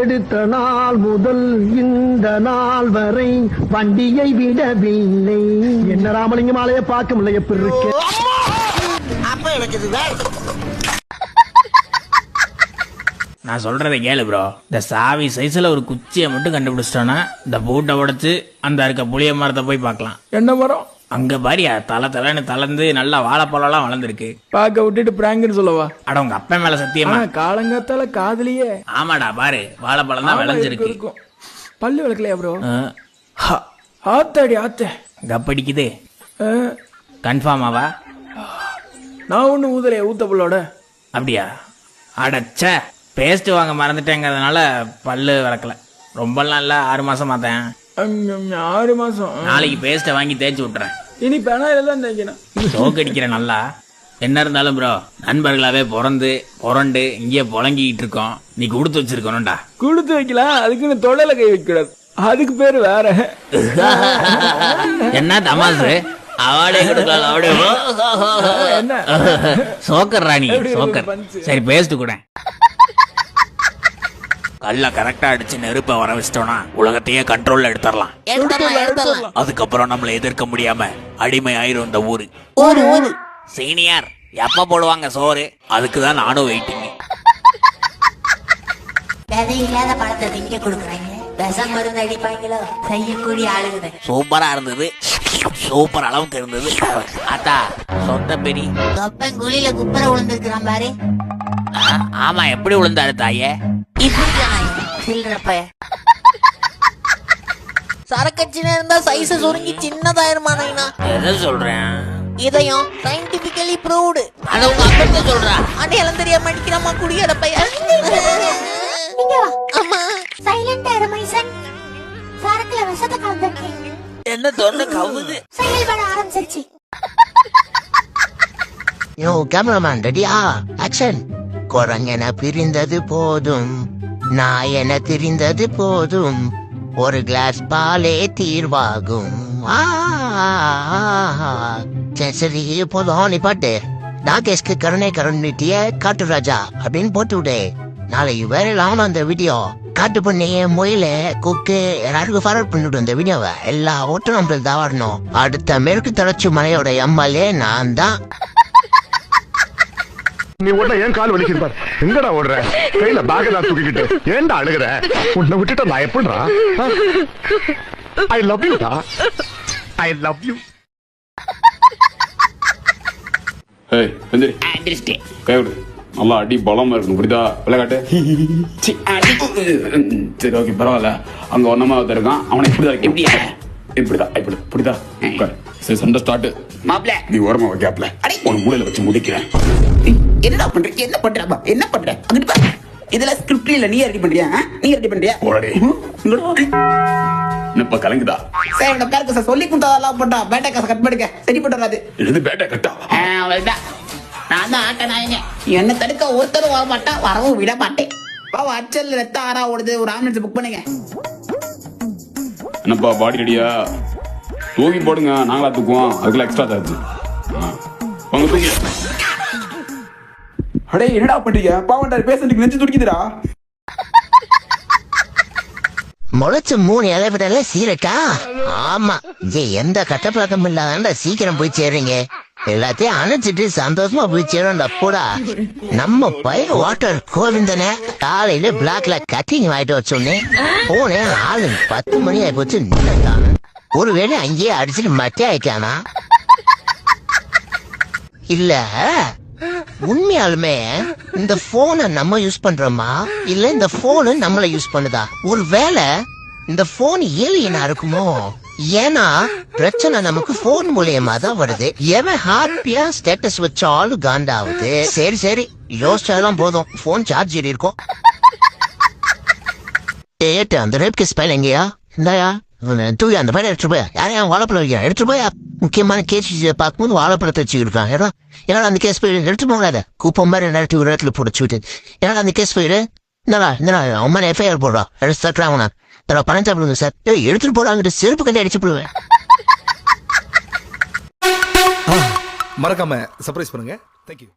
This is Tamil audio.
எடுத்த நாள் முதல் இந்த நாள் வரை வண்டியை விடவில்லை. என்ன ராமலிங்கம் ஆலைய பார்க்க முடியல எப்படி இருக்கு நான் சொல்றதை கேளு ப்ரோ இந்த சாவி சைஸ்ல ஒரு குச்சியை மட்டும் கண்டுபிடிச்சிட்டோன்னா இந்த பூட்டை உடைச்சு அந்த இருக்க புளிய மரத்தை போய் பார்க்கலாம். என்ன மரம் அங்க பாரியா தலை தலைன்னு தளர்ந்து நல்லா வாழைப்பழம்லாம் வளர்ந்துருக்கு. பார்க்க விட்டுட்டு பிராங்க்னு சொல்லவா? அட உங்க அப்பா மேல சத்தியமா? காலங்காத்தால காதலியே. ஆமாடா பாரு வாழைப்பழம் தான் விளைஞ்சிருக்கு இருக்கும் பல்லு விளக்கலையா ப்ரோ. ஆத்தாடி ஆத்தே. கப்படிக்குது ஆ, கன்ஃபார்மாவா நான் ஒண்ணு ஊதலையா ஊத்த புள்ளோட? அப்படியா? அடச்சே பேஸ்ட் வாங்க மறந்துட்டேங்கிறதுனால பல்லு விளக்கல. ரொம்ப இல்ல ஆறு மாசம் பார்த்தேன். ஆறு மாசம். நாளைக்கு பேஸ்ட்டை வாங்கி தேய்ச்சி விட்டுறேன். இனி பெனாயில தான் தைக்கணும் சோக்கடிக்கிறேன் நல்லா. என்ன இருந்தாலும் ப்ரோ நண்பர்களாவே பிறந்து புரண்டு இங்கேயே புழங்கிக்கிட்டு இருக்கோம். நீ கொடுத்து வச்சிருக்கணும்டா. கொடுத்து வைக்கலாம் அதுக்குன்னு தொடையில கை வைக்க கூடாது அதுக்கு பேரு வேற. என்ன தமாசு அவார்டே கொடுக்கலாம் அவடே சோக்கர். ராணி சோக்கர்? சரி பேஸ்ட் கூட கல்ல கரெக்டா அடிச்சு நெருப்ப வர வச்சிட்டோம்னா உலகத்தையே கண்ட்ரோல்ல எடுத்துடலாம். அதுக்கப்புறம் நம்மள எதிர்க்க முடியாம அடிமை ஆயிரும் இந்த ஊரு. ஊரு ஊரு. சீனியர் எப்ப போடுவாங்க சோறு? அதுக்கு தான் நானும் வெயிட்டிங் விதை இல்லாத பழத்தை திங்க கொடுக்குறாங்க. விஷம் மருந்து அடிப்பாங்களோ? செய்யக்கூடிய ஆளுங்க. சூப்பரா இருந்தது. சூப்பர் அளவுக்கு இருந்தது. அத்தா சொந்த பெரி தொப்பன் குழியில குப்பர விழுந்துருக்கிறான் பாரு. ஆ, ஆமா எப்படி விழுந்தாரு தாயே? இப்படி சில்றப்ப சரக்கச்சின இருந்தா சைஸ் சுருங்கி சின்னதாயிருமானா எதை சொல்றேன்? இதயம் சயின்டிபிக்கலி ப்ரூவ்டு அத உங்க அப்பா சொல்றா. அடையாளம் தெரியாம அடிக்கிறாமா குடிக்கிற பையன்? அம்மா சைலண்டா இரு மைசன் சரக்குல விஷத்தை கலந்துருக்கேன். என்ன தொண்டை கவுது? செயல்பட ஆரம்பிச்சிருச்சு. யோ கேமராமேன் ரெடியா ஆக்ஷன் குரங்கென பிரிந்தது போதும். நான் என தெரிந்தது போதும். ஒரு கிளாஸ் பாலே தீர்வாகும். சரி சரி போதும் நீ பாட்டு. நாகேஷ்க்கு கருணை கருணிட்டிய காட்டு ராஜா அப்படின்னு போட்டு விடு நாளை வேற அந்த வீடியோ காட்டு பண்ணி முயல குக்கு எல்லாருக்கும் ஃபார்வர்ட் பண்ணிவிடும் இந்த வீடியோவை எல்லா ஓட்டும் நம்மளுக்கு தான் வரணும். அடுத்த மேற்கு தொடர்ச்சி மலையோட எம்எல்ஏ நான் தான். நீ ஓட ஏன் கால் வலிக்குது பார். எங்கடா ஓடுற? கையில பேக் தான் தூக்கிக்கிட்டு. ஏன்டா அழுகுற? உன்னை விட்டுட்டு நான் எப்படிடா? ஐ லவ் யூ டா. ஐ லவ் யூ ஏய் எந்திரி. கை விடு. நல்லா அடி பலமா இருக்கணும். புரியுதா? விளையாட்டு. சரி ஓகே பரவாயில்ல. அங்க ஒன்னமா இருக்கான். அவனை இப்படிதான் எப்படியா? இப்படிதான் இப்படி. புரியுதா. சரி சண்டை ஸ்டார்ட் மாப்ள நீ ஓரமா வைக்காப்ல உன் மூலையில வச்சு முடிக்கிறேன். என்னடா பண்ற? என்ன பண்றப்பா என்ன பண்ற? அங்கிட்டு பாரு. இதுல ஸ்கிரிப்ட் இல்ல நீ ரெடி பண்றியா? நீ ரெடி பண்றியா? என்னப்பா கலங்குதா? சார் இந்த பேருக்கு சார் சொல்லி கொடுத்ததெல்லாம் போட்டா பேட்டா காசை கட் பண்ணிக்க. சரி போட்டுறாது. எழுது பேட்டை கட்டா? அவ்வளவுதான். நான் தான் ஆட்ட நாயங்க என்ன தடுக்க ஒருத்தரும் வர மாட்டா வரவும் விட மாட்டேன். பாவம் அச்சல் ரத்த ஆறா ஓடுது. ஒரு ஆம்புலன்ஸ் புக் பண்ணுங்க. என்னப்பா பாடி ரெடியா தூக்கி போடுங்க. நாங்களா தூக்குவோம். அதுக்குள்ள எக்ஸ்ட்ரா சார்ஜ் உங்க தூக்கி அடே என்னடா பண்றீங்க? பாவண்டா பேசுறதுக்கு நெஞ்சு துடிக்குதுடா. முளைச்சு மூணு இலைவிடல சீரட்டா ஆமா ஜே எந்த கட்டப்பழக்கம் இல்லாத சீக்கிரம் போய் சேருங்க எல்லாத்தையும் அணைச்சிட்டு சந்தோஷமா போய் சேரும்டா போடா. நம்ம பையன் வாட்டர் கோவிந்தனே காலையில பிளாக்ல கட்டிங் வாங்கிட்டு வர சொன்னேன். போனேன் ஆளு பத்து மணி ஆகி போச்சு நின்னுட்டான் ஒருவேளை அங்கேயே அடிச்சுட்டு மட்டே ஆயிட்டானா? இல்ல. உண்மையாலுமே இந்த போனை நம்ம யூஸ் பண்றோமா? இல்ல இந்த போனு நம்மள யூஸ் பண்ணுதா? ஒருவேளை இந்த போன் ஏலியனா இருக்குமோ? ஏன்னா பிரச்சனை நமக்கு போன் மூலியமா தான் வருது. எவன் ஹாப்பியா ஸ்டேட்டஸ் வச்சாலும் காண்டாவுது. சரி சரி. யோசிச்சாலும் போதும். போன் சார்ஜ் இருக்கும். ஏட்டு அந்த ரேப் கேஸ் பையன் எங்கயா? இந்தாயா? தூக்கி அந்த பையனை எடுத்துட்டு போய் யாரையும் வாழைப்பழம் வைக்க எடுத்துட்டு போய் முக்கியமான கேஸ் பார்க்கும்போது வாழைப்பழத்தை வச்சுக்கிருக்கான். ஏன்னா ஏன்னா அந்த கேஸ் போயிடு எடுத்து போகாத கூப்பம் மாதிரி நேரத்துக்கு ஒரு இடத்துல போட்டு விட்டு ஏன்னா அந்த கேஸ் போயிடு என்னடா என்னடா அம்மா எஃப்ஐஆர் போடுறா. எடுத்து தட்டுறாங்கண்ணா நான் பணம் சாப்பிடுங்க சார். ஏ எடுத்துட்டு போறாங்கிட்டு செருப்பு கட்டி அடிச்சு போடுவேன். மறக்காம சர்ப்ரைஸ் பண்ணுங்க. தேங்க்யூ